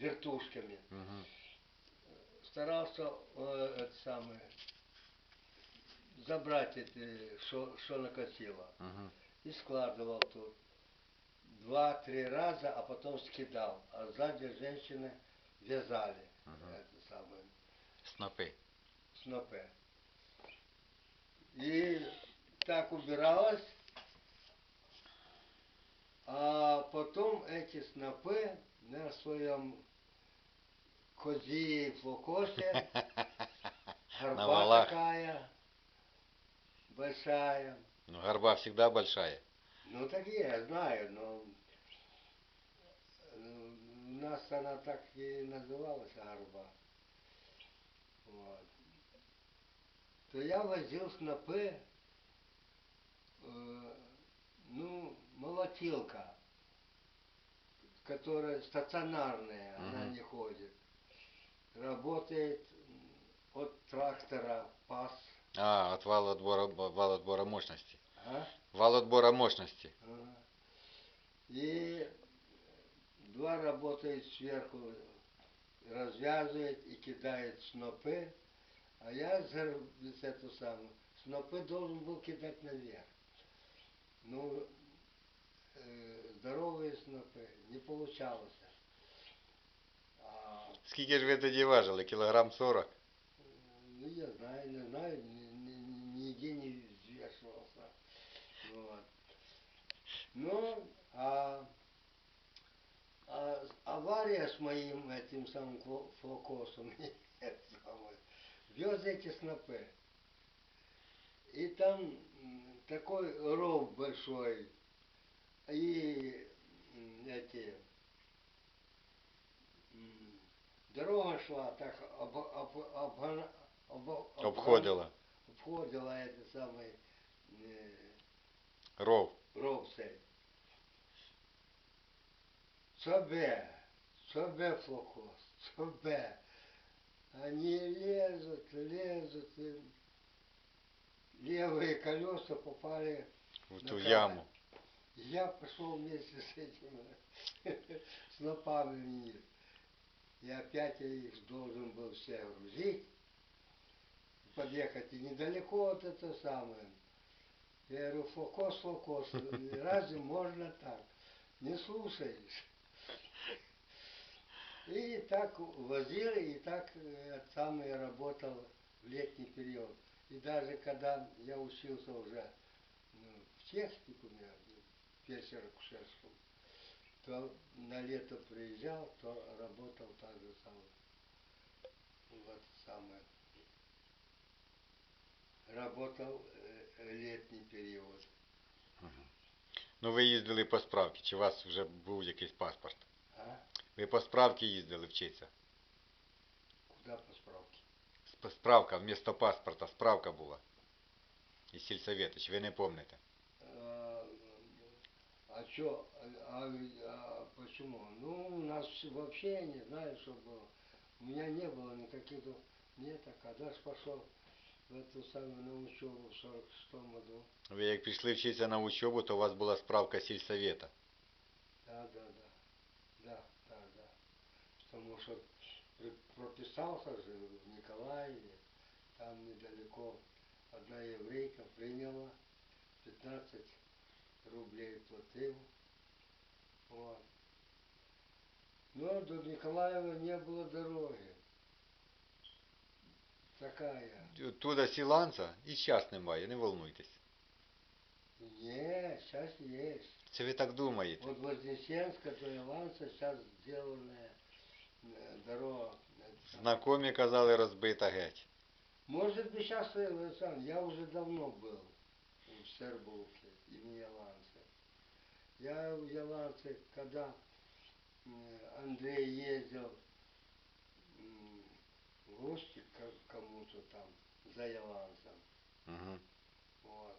вертушками. Мгм. Старался э, это самое, забрать эти, что, что накосило. Мгм. И складывал тут. Два-три раза, а потом скидал. А сзади женщины вязали Мгм. это самое, Снопи. снопы. И так убиралось. А потом эти снопы на своем козе флокосе, горба такая, большая. Ну, горба всегда большая. Ну так я знаю, но э, у нас она так и называлась горба. Вот. То я возил снопы, э, ну, молотилка, которая стационарная, она Мгм. не ходит. Работает от трактора пас. А, от вал отбора, вал отбора мощности. А? Вал отбора мощности. Ага. И два работает сверху, развязывает и кидает снопы, а я эту самую, снопы должен был кидать наверх. Ну, э, здоровые снопы, не получалось. А, Скільки ж ви тоді важили? Кілограм 40? ну, я знаю, не знаю, ни- ни- нигде не взвешивался. Вот. Ну, а, а авария с моим этим самым фло- флокосом, самое, вез эти снопы. И там м, такой ров большой, и м, эти, дорога шла, так об, об, обгона- обо- обгон- Обходила. обходила это самое э, Ров. ров цей. Собе, собе фокус, собе. Они лезут, лезут, и левые колеса попали. В ту край. яму. Я пошел вместе с этим снопами вниз. И опять я их должен был все грузить, подъехать и недалеко от этого самое. Я говорю, фокус, фокус, разве можно так? Не слушаешь. И так возили, и так э, этот самый работал в летний период. И даже когда я учился уже ну, в техникуме, в фельдшеро-акушерском, то на лето приезжал, то работал так же самое. Вот самое. Работал э, летний период. Ну ви їздили по справки, чи у вас вже був якийсь паспорт? А? Ви по справці їздили вчитися? Куда по справке? Сп- Справка, вмісто паспорта, справка була. Із сільсовета, чи ви не пам'ятаєте? А, а чё, а, а почему? Ну, у нас вообще я не знаю, что было. У меня не было никаких, нет, а когда ж пошел в эту самую на учебу в 46 году. Ви як пішли вчитися на учебу, то у вас була справка сільсовета. Да, да, да. Да, да, да. Потому что прописался же в Николаеве, там недалеко одна еврейка приняла, 15 рублей платил. Вот. Но до Николаева не было дороги. Такая. Туди сіланца і зараз немає, не волнуйтесь. Не, сейчас есть. Це ви так думаєте. Вот Вознесенска до Иванца сейчас сделанная э, дорога. Это самое. Знакомі казали розбита геть. Может быть, сейчас сам. Я уже давно был в Сербулке и в Яланце. Я в Яланце, когда м, Андрей ездил в гости к кому-то там за Яланцем, Угу. вот,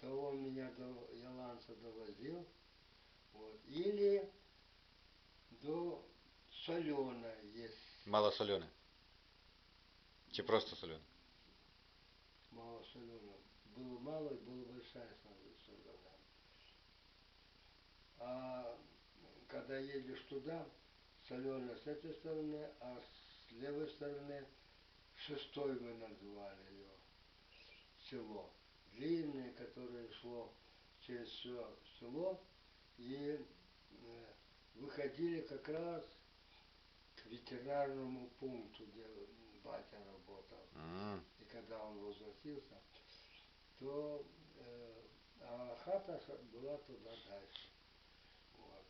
то он меня до Яланца довозил, вот, или до Солена есть Мало солене. Чи просто солене? мало солено. Было мало и была большая солена. А когда едешь туда, соленое с этой стороны, а с левой стороны шестой мы называли ее. Село. Длинное, которое шло через все село. И э, выходили как раз к ветеринарному пункту, где батя работал. М, И когда он возвратился, то э, а хата была туда дальше. Вот.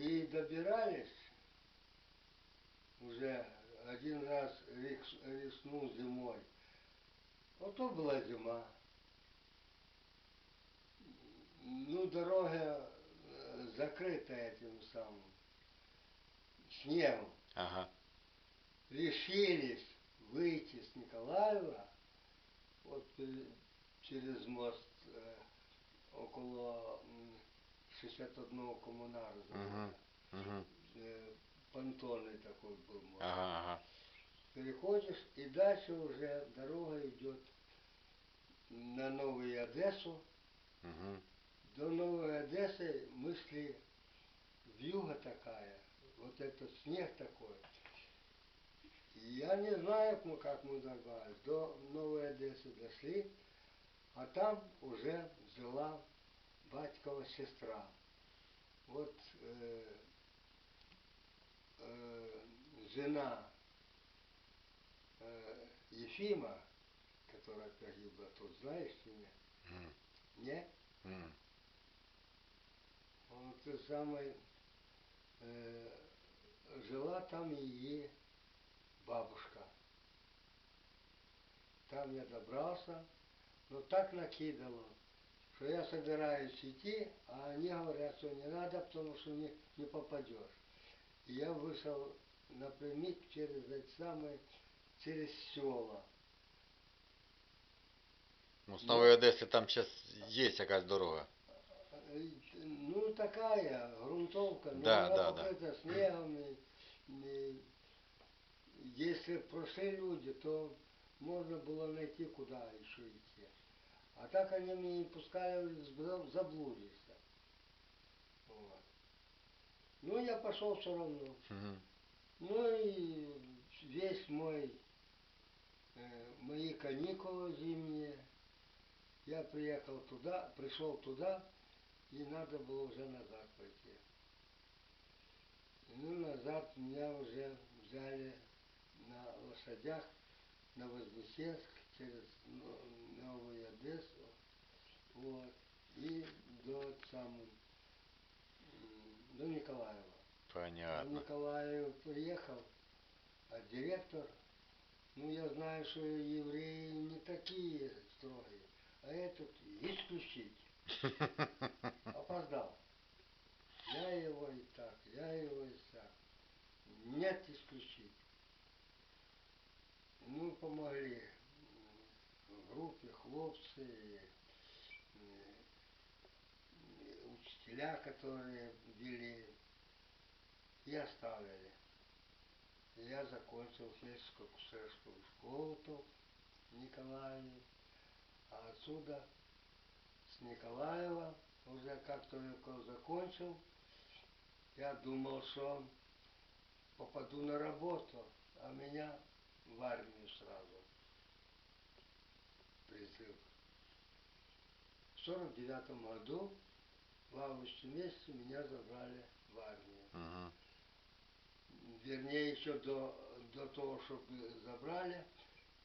И добирались уже один раз рис- рискнул зимой. Вот то была зима. Ну, дорога э, закрыта этим самым снегом Ага. решились выйти с Николаева вот пе- через мост э, около 61 коммунара. Э, понтонный такой был. Ага, ага. Переходишь и дальше уже дорога идет на Новую Одессу. Мгм. До Новой Одессы мы шли вьюга такая, вот этот снег такой. Я не знаю, мы, как мы добрались. До Новой Одессы дошли, а там уже жила батькова сестра. Вот э, э, жена э, Ефима, которая погибла тут, знаешь меня? М, Не? м. Вот ты самый э, жила там и бабушка. Там я добрался, но так накидало, что я собираюсь идти, а они говорят, что не надо, потому что не, не попадешь. И я вышел напрямик через эти самые, через села. Ну, с Новой Одессы там сейчас есть какая дорога. Ну, такая грунтовка, но Да, она да, покрыта снегом. И, и если прошли люди, то можно было найти, куда еще идти. А так они меня не пускали, за- заблудишься. Вот. Ну, я пошел все равно. Мгм. Ну и весь мой, э, мои каникулы зимние, я приехал туда, пришел туда, и надо было уже назад пойти. Ну, назад меня уже взяли на лошадях на Вознесенск через Но- Новую Одессу, вот, и до самого, до Николаева. В Понятно. Николаев приехал, а директор, ну я знаю, что евреи не такие строгие, а этот исключить. Опоздал. Я его и так, я его и так. Нет исключить. Ну, помогли группе хлопцы, и учителя, которые вели, и оставили. Я закончил сельско-кушерскую школу тут, в Николаеве, а отсюда, с Николаева, уже как только закончил, я думал, что попаду на работу, а меня в армию сразу. Призыв. В сорок девятом году, в августе месяце, меня забрали в армию. Мгм. Вернее, еще до, до того, чтобы забрали,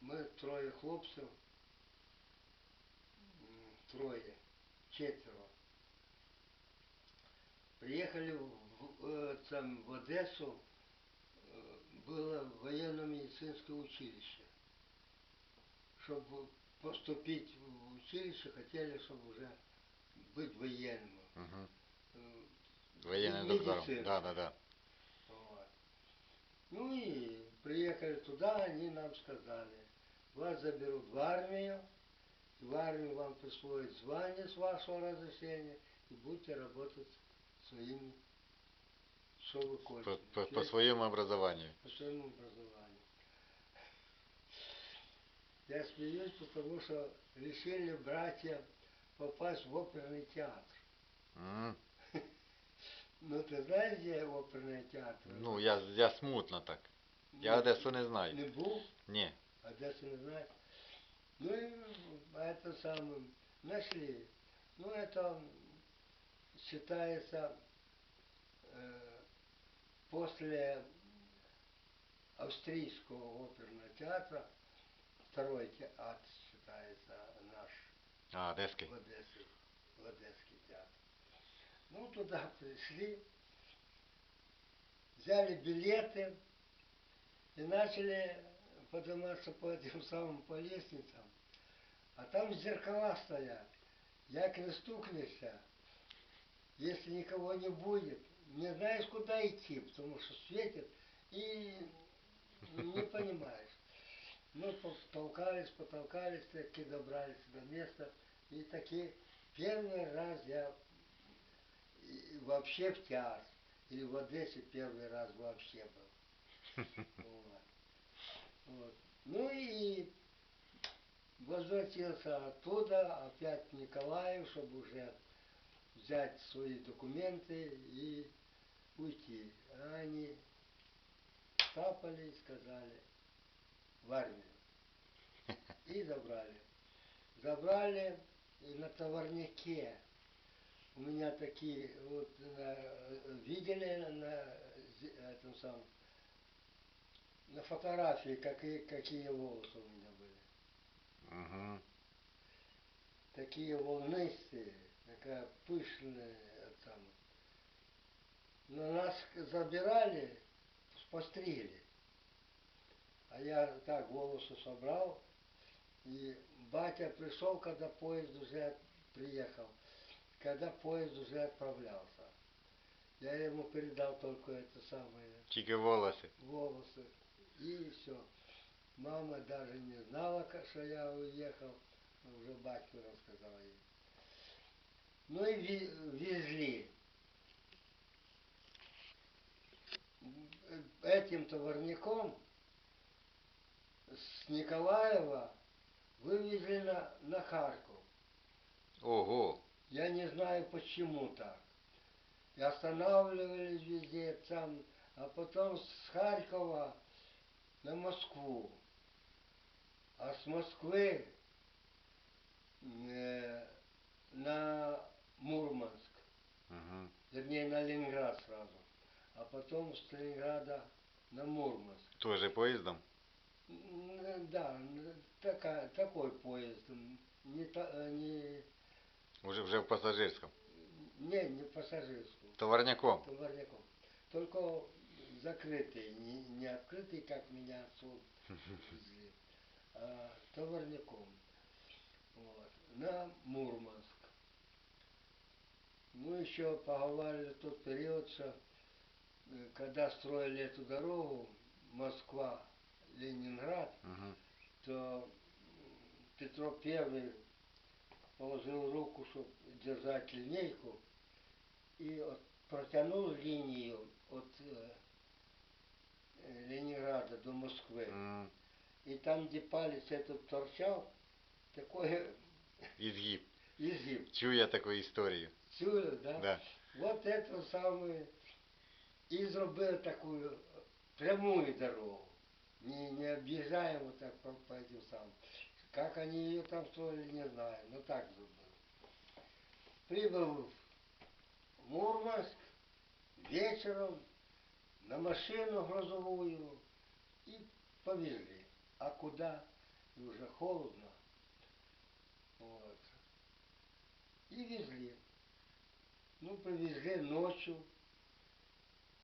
мы трое хлопцев, трое, четверо, приехали в, там, в Одессу, э, было военно-медицинское училище. Чтобы поступить в училище, хотели, чтобы уже быть военным. Э, Военным доктором. Да, да, да. Вот. Ну и приехали туда, они нам сказали, вас заберут в армию, в армию вам присвоят звание с вашего разрешения, и будете работать своими, что вы По, по- по своему образованию. по своему образованию. Я смеюсь, потому что решили братья попасть в оперный театр. М, Ну ты знаешь, где оперный театр? Ну, я, я смутно так. Я Одесу не знаю. Не був, Ні. Одессу не знаю. Ну и это самое, нашли. Ну это считается э, после австрийского оперного театра второй театр считается наш А, Одессе, в Одесский театр. Ну, туда пришли, взяли билеты и начали подниматься по этим самым по лестницам. А там зеркала стоят. Як не стукнешься, если никого не будет, не знаешь, куда идти, потому что светит и не понимаешь. Мы потолкались, потолкались, таки добрались до места. И таки первый раз я вообще в театр. Или в Одессе первый раз вообще был. Вот. Вот. Ну и возвратился оттуда опять в Николаев, чтобы уже взять свои документы и уйти. А они тапали и сказали в армию. И забрали. Забрали и на товарнике. У меня такие, вот на- видели на этом самом, на фотографии, какие, какие волосы у меня были. Угу. Такие волнистые, такая пышная, самое. Но нас забирали, постригли. А я так волосы собрал, и батя пришел, когда поезд уже приехал, когда поезд уже отправлялся. Я ему передал только это самое Тільки волоси. волосы. И все. Мама даже не знала, что я уехал. Уже батьку рассказал ей. Ну и везли. Этим товарником с Николаева вывезли на, на Харьков. Ого. Я не знаю, почему так. И останавливались везде там, а потом с Харькова на Москву. А с Москвы э, на Мурманск, Угу. вернее на Ленинград сразу. А потом с Ленинграда на Мурманск. Тоже поїздом? Да, такая, такой поезд. Не, э, не, Уже вже в пасажирському. не, не пассажирскую. Товарняком. товарняком. Только закрытый, не, не открытый, как меня отцу везли, а товарняком. Вот. На Мурманск. Ну, еще поговорили в тот период, что э, когда строили эту дорогу Москва-Ленинград, Угу. то м, Петро Первый положил руку, чтобы держать линейку, и вот протянул линию от э, э, Ленинграда до Москвы. И там, где палец этот торчал, такой Ізгиб. изгиб. Чую я таку історію. Чули, да? Да. Вот это самое. И зробили такую прямую дорогу. Объезжаем вот так по, по этим самым. Как они ее там строили, не знаю, но так зробили. Прибыл в Мурманск вечером на машину грузовую и повезли. А куда? И уже холодно. Вот. И везли. Ну, привезли ночью.